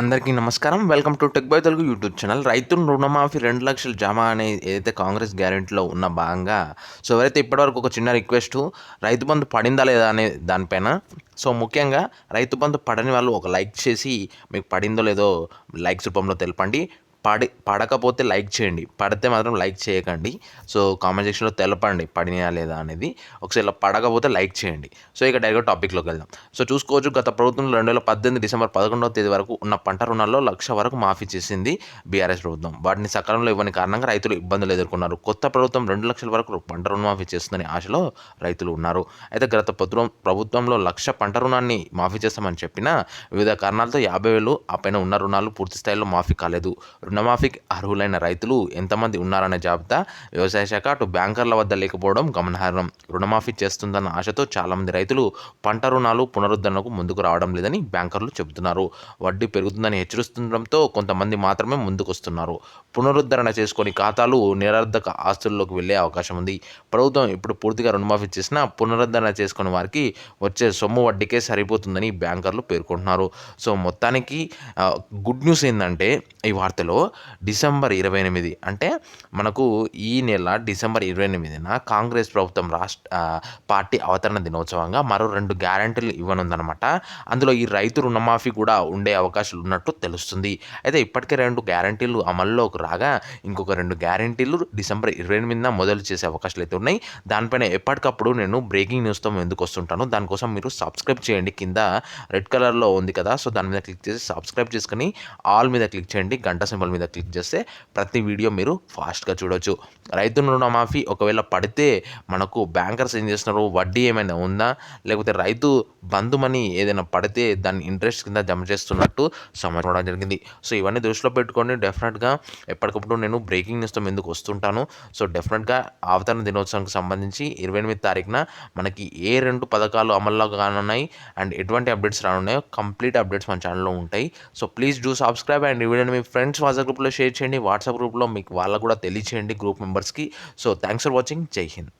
అందరికీ నమస్కారం. Welcome to tech by Telugu YouTube channel. రైతు రుణమాఫీ రెండు లక్షల జమ అనే ఏదైతే కాంగ్రెస్ గ్యారెంటీలో ఉన్న భాగంగా సో ఎవరైతే ఇప్పటివరకు ఒక చిన్న రిక్వెస్ట్ రైతు బంధు పడిందా లేదా అనే దానిపైన సో ముఖ్యంగా రైతు బంధు పడని వాళ్ళు ఒక లైక్ చేసి మీకు పడిందో లేదో లైక్స్ రూపంలో తెలపండి. పడి పడకపోతే లైక్ చేయండి. పడితే మాత్రం లైక్ చేయకండి. సో కామెంట్ సెక్షన్లో తెలపండి పడినా లేదా అనేది. ఒకసారి ఇలా పడకపోతే లైక్ చేయండి. సో ఇక డైరెక్ట్ టాపిక్లోకి వెళ్దాం. సో చూసుకోవచ్చు గత ప్రభుత్వం రెండు వేల పద్దెనిమిది డిసెంబర్ పదకొండవ తేదీ వరకు ఉన్న పంట రుణాల్లో లక్ష వరకు మాఫీ చేసింది బీఆర్ఎస్ ప్రభుత్వం. వాటిని సకాలంలో ఇవ్వని కారణంగా రైతులు ఇబ్బందులు ఎదుర్కొన్నారు. కొత్త ప్రభుత్వం రెండు లక్షల వరకు పంట రుణమాఫీ చేస్తుందని ఆశలో రైతులు ఉన్నారు. అయితే గత ప్రభుత్వం ప్రభుత్వంలో లక్ష పంట రుణాన్ని మాఫీ చేస్తామని చెప్పినా వివిధ కారణాలతో యాభై వేలు ఆ పైన ఉన్న రుణాలు పూర్తి స్థాయిలో మాఫీ కాలేదు. రుణమాఫీకి అర్హులైన రైతులు ఎంతమంది ఉన్నారనే జాబితా వ్యవసాయ శాఖ అటు బ్యాంకర్ల వద్ద లేకపోవడం గమనార్హం. రుణమాఫీ చేస్తుందన్న ఆశతో చాలామంది రైతులు పంట రుణాలు పునరుద్ధరణకు ముందుకు రావడం లేదని బ్యాంకర్లు చెబుతున్నారు. వడ్డీ పెరుగుతుందని హెచ్చరిస్తుండటంతో కొంతమంది మాత్రమే ముందుకు వస్తున్నారు పునరుద్ధరణ చేసుకొని ఖాతాలు నిరర్ధక ఆస్తుల్లోకి వెళ్ళే అవకాశం ఉంది. ప్రభుత్వం ఇప్పుడు పూర్తిగా రుణమాఫీ చేసినా పునరుద్ధరణ చేసుకుని వారికి వచ్చే సొమ్ము వడ్డీకే సరిపోతుందని బ్యాంకర్లు పేర్కొంటున్నారు. సో మొత్తానికి గుడ్ న్యూస్ ఏంటంటే ఈ వార్తలో డిసెంబర్ ఇరవై ఎనిమిది. అంటే మనకు ఈ నెల డిసెంబర్ ఇరవై ఎనిమిదిన కాంగ్రెస్ ప్రభుత్వం రాష్ట్ర పార్టీ అవతరణ దినోత్సవంగా మరో రెండు గ్యారంటీలు ఇవ్వనుందనమాట అందులో ఈ రైతు రుణమాఫీ కూడా ఉండే అవకాశాలు ఉన్నట్టు తెలుస్తుంది. అయితే ఇప్పటికే రెండు గ్యారంటీలు అమల్లోకి రాగా ఇంకొక రెండు గ్యారంటీలు డిసెంబర్ ఇరవై ఎనిమిదిన మొదలు చేసే అవకాశాలు అయితే ఉన్నాయి. దానిపైన ఎప్పటికప్పుడు నేను బ్రేకింగ్ న్యూస్తో ఎందుకు వస్తుంటాను. దానికోసం మీరు సబ్స్క్రైబ్ చేయండి. కింద రెడ్ కలర్లో ఉంది కదా సో దాని మీద క్లిక్ చేసి సబ్స్క్రైబ్ చేసుకుని ఆల్ మీద క్లిక్ చేయండి. గంట సింబల్ మీద క్లిక్ చేస్తే ప్రతి వీడియో మీరు ఫాస్ట్గా చూడొచ్చు. రైతు రుణమాఫీ ఒకవేళ పడితే మనకు బ్యాంకర్స్ ఏం చేస్తున్నారు? వడ్డీ ఏమైనా ఉందా? లేకపోతే రైతు బంధు మనీ ఏదైనా పడితే దాన్ని ఇంట్రెస్ట్ కింద జమ చేస్తున్నట్టు సమాచారం జరిగింది. సో ఇవన్నీ దృష్టిలో పెట్టుకొని డెఫినెట్గా ఎప్పటికప్పుడు నేను బ్రేకింగ్ న్యూస్తో ఎందుకు వస్తుంటాను. సో డెఫినెట్గా అవతరణ దినోత్సవానికి సంబంధించి ఇరవై ఎనిమిది తారీఖున మనకి ఏ రెండు పథకాలు అమల్లో కానున్నాయి? అండ్ ఎటువంటి అప్డేట్స్ రానున్నాయో కంప్లీట్ అప్డేట్స్ మన ఛానల్లో ఉంటాయి. So please do subscribe and ఇవ్వండి మీ ఫ్రెండ్స్ వాట్సాప్ గ్రూప్లో షేర్ చేయండి వాట్సాప్ గ్రూప్లో మీకు వాళ్ళకు కూడా తెలియచేయండి గ్రూప్ మెంబర్స్కి సో థ్యాంక్స్ ఫర్ వాచింగ్ జై హింద్